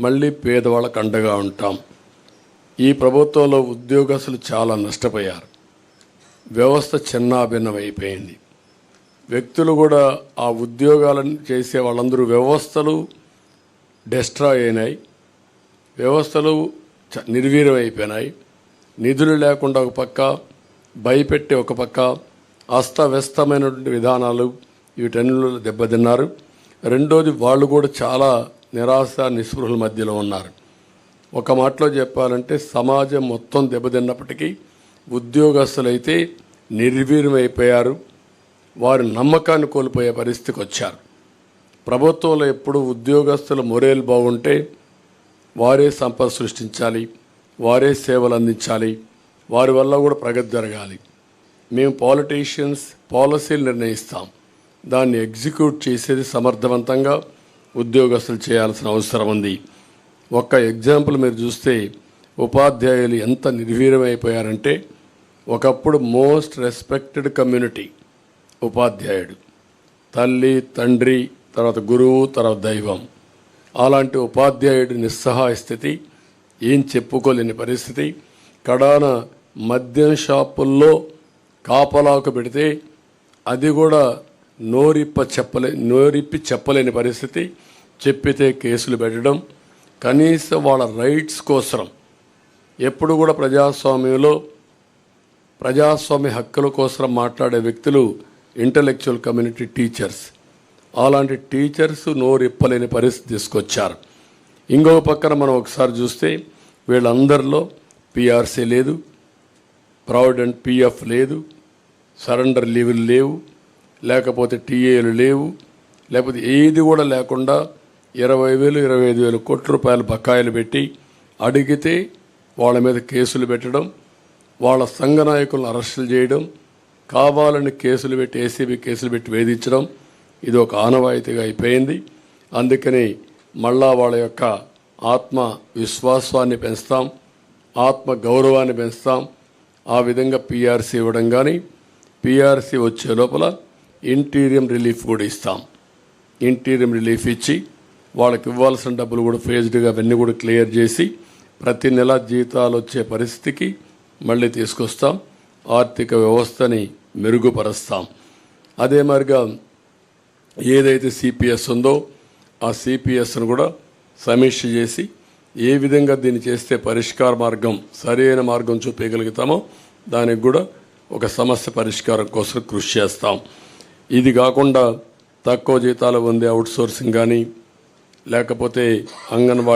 మళ్ళీ పేదవాళ్ళకు అండగా ఉంటాం. ఈ ప్రభుత్వంలో ఉద్యోగస్తులు చాలా నష్టపోయారు. వ్యవస్థ చిన్నాభిన్నమైపోయింది. వ్యక్తులు కూడా ఆ ఉద్యోగాలను చేసే వాళ్ళందరూ వ్యవస్థలు డెస్ట్రాయ్ అయినాయి. వ్యవస్థలు చ- నిర్వీర్యం అయిపోయినాయి నిధులు లేకుండా ఒక పక్క భయపెట్టి ఒక పక్క అస్తవ్యస్తమైనటువంటి విధానాలు వీటన్నిటిలో దెబ్బతిన్నారు. రెండోది వాళ్ళు కూడా చాలా నిరాశ నిస్పృహల మధ్యలో ఉన్నారు. ఒక మాటలో చెప్పాలంటే సమాజం మొత్తం దెబ్బతిన్నప్పటికీ ఉద్యోగస్తులైతే నిర్వీర్యమైపోయారు. వారి నమ్మకాన్ని కోల్పోయే పరిస్థితికి వచ్చారు. ప్రభుత్వంలో ఎప్పుడు ఉద్యోగస్తుల మొరేలు బాగుంటే వారే సంపద సృష్టించాలి వారే సేవలు అందించాలి వారి వల్ల కూడా ప్రగతి జరగాలి. మేము పాలిటీషియన్స్ పాలసీలు నిర్ణయిస్తాం. దాన్ని ఎగ్జిక్యూట్ చేసేది సమర్థవంతంగా ఉద్యోగస్తులు చేయాల్సిన అవసరం ఉంది. ఒక్క ఎగ్జాంపుల్ మీరు చూస్తే ఉపాధ్యాయులు ఎంత నిర్వీర్యమైపోయారంటే ఒకప్పుడు మోస్ట్ రెస్పెక్టెడ్ కమ్యూనిటీ ఉపాధ్యాయుడు. తల్లి తండ్రి తర్వాత గురువు తర్వాత దైవం. అలాంటి ఉపాధ్యాయుడి నిస్సహాయ స్థితి ఏం చెప్పుకోలేని పరిస్థితి. కడాన మద్యం షాపుల్లో కాపలాకు పెడితే అది కూడా నోరిప్ప చెప్పలే నోరిప్పి చెప్పలేని పరిస్థితి. చెప్పితే కేసులు పెట్టడం. కనీసం వాళ్ళ రైట్స్ కోసం ఎప్పుడు కూడా ప్రజాస్వామ్యంలో ప్రజాస్వామ్య హక్కుల కోసం మాట్లాడే వ్యక్తులు ఇంటలెక్చువల్ కమ్యూనిటీ టీచర్స్ అలాంటి టీచర్స్ నోరిప్పలేని పరిస్థితి తీసుకొచ్చారు. ఇంకొక పక్కన మనం ఒకసారి చూస్తే వీళ్ళందరిలో పిఆర్సీ లేదు. ప్రావిడెంట్ పిఎఫ్ లేదు. సరెండర్ లీవులు లేవు. లేకపోతే టీఏలు లేవు లేకపోతే ఏది కూడా లేకుండా ఇరవై వేలు ఇరవై ఐదు వేలు కోట్ల రూపాయలు బకాయిలు పెట్టి అడిగితే వాళ్ళ మీద కేసులు పెట్టడం వాళ్ళ సంఘ నాయకులను అరెస్టులు చేయడం కావాలని కేసులు పెట్టి ఏసీబీ కేసులు పెట్టి వేధించడం ఇది ఒక ఆనవాయితీగా అయిపోయింది. అందుకని మళ్ళా వాళ్ళ యొక్క ఆత్మ విశ్వాసాన్ని పెంచుతాం ఆత్మ గౌరవాన్ని పెంచుతాం. ఆ విధంగా పీఆర్సీ ఇవ్వడం కానీ పీఆర్సీ వచ్చే లోపల ఇంటీరియం రిలీఫ్ కూడా ఇస్తాం. ఇంటీరియం రిలీఫ్ ఇచ్చి వాళ్ళకి ఇవ్వాల్సిన డబ్బులు కూడా ఫేజ్డ్గా అవన్నీ కూడా క్లియర్ చేసి ప్రతి నెల జీతాలు వచ్చే పరిస్థితికి మళ్ళీ తీసుకొస్తాం. ఆర్థిక వ్యవస్థని మెరుగుపరుస్తాం. అదే మరిగా ఏదైతే సిపిఎస్ ఉందో ఆ సిపిఎస్ను కూడా సమీక్ష చేసి ఏ విధంగా దీన్ని చేస్తే పరిష్కార మార్గం సరైన మార్గం చూపించగలుగుతామో దానికి కూడా ఒక సమస్య పరిష్కారం కోసం కృషి చేస్తాం. ఇది కాకుండా తక్కువ జీతాలు పొందే అవుట్సోర్సింగ్ కానీ లేకపోతే అంగన్వాడీ